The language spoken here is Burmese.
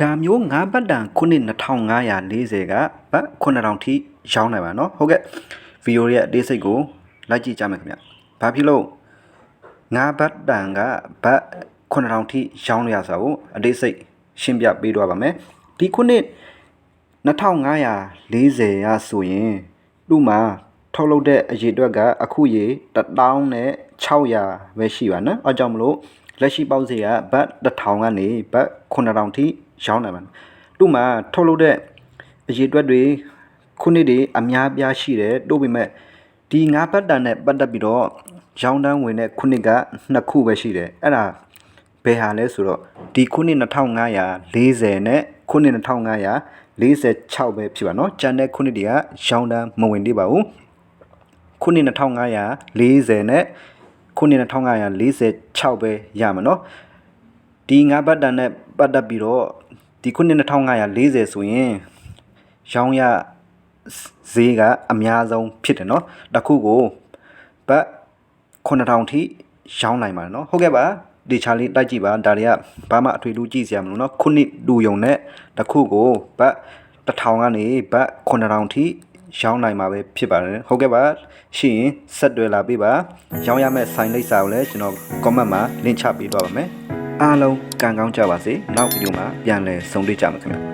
ဒါမျိုး9ဘတ်တန်ခုနှစ်2540ကဘတ်9000ထိရောင်းနိုင်ပါနော်ဟုတ်ကဲ့ဗီဒီယိုရဲ့အသေးစိတ်ကိုလိုက်ကြည့်ကြမယ်ခင်ဗျဘာဖြစ်လို့9ဘတ်တန်ကဘတ်9000ထိရောင်းရဆိုတော့အသေးစိတ်ရှင်းပြပေးတော့ပါမယ်ဒီခုနှစ်2540ရဆိုရင်သူ့မှာထုတ်လုပ်တဲ့အရေအတွက်ကအခုရေ1600ပဲရှိပါနော်အဲကြောင့်မလို့ လက်ရှိပေါက်စေကဘတ်1000ကနေဘတ်9000ထိရောင်းနိုင်ပါသူ့မှာထုတ်လုပ်တဲ့အရေအတွက်တွေခုနှစ်တွေအများပြားရှိတယ်တို့ပေမဲ့ဒီငါးဘတ်တန်နဲ့ပတ်သက်ပြီးတော့ရောင်းတန်းဝင်တဲ့ခုနှစ်ကနှစ်ခုပဲရှိတယ်အဲ့ဒါဘယ်ဟာလဲဆိုတော့ဒီခုနှစ်2540နဲ့ခုနှစ်2546ပဲဖြစ်ပါเนาะကျန်တဲ့ခုနှစ်တွေကရောင်းတန်းမဝင်သေးပါဘူး ခုနှစ်2540နဲ့ ခုနှစ်2546ပဲရမှာเนาะဒီငါးဘတ်တန်နဲ့ပတ်သက်ပြီးတော့ဒီခုနှစ်2540ဆိုရင်ရောင်းရဈေးကအများဆုံးဖြစ်တယ်เนาะတစ်ခုကိုဘတ်9000ထိရောင်းနိုင်ပါတယ်เนาะဟုတ်ကဲ့ပါဒီချာလေးတိုက်ကြည့်ပါဒါတွေကဘာမှအထွေထူးကြည့်စရာမလိုเนาะခုနှစ်လူယုံနဲ့တစ်ခုကိုဘတ်1000ကနေဘတ်9000ထိ ရောင်းနိုင်မှာပဲဖြစ်ပါတယ်ဟုတ်ကဲ့ပါရှိရင်ဆက်တွေ့လာပေးပါရောင်းရမယ့်ဆိုင်လိပ်စာကိုလည်းကျွန်တော် comment မှာ link ချပေးသွားပါမယ်အားလုံးကံကောင်းကြပါစေနောက်ဗီဒီယိုမှာပြန်လည်ဆုံတွေ့ကြမှာခင်ဗျာ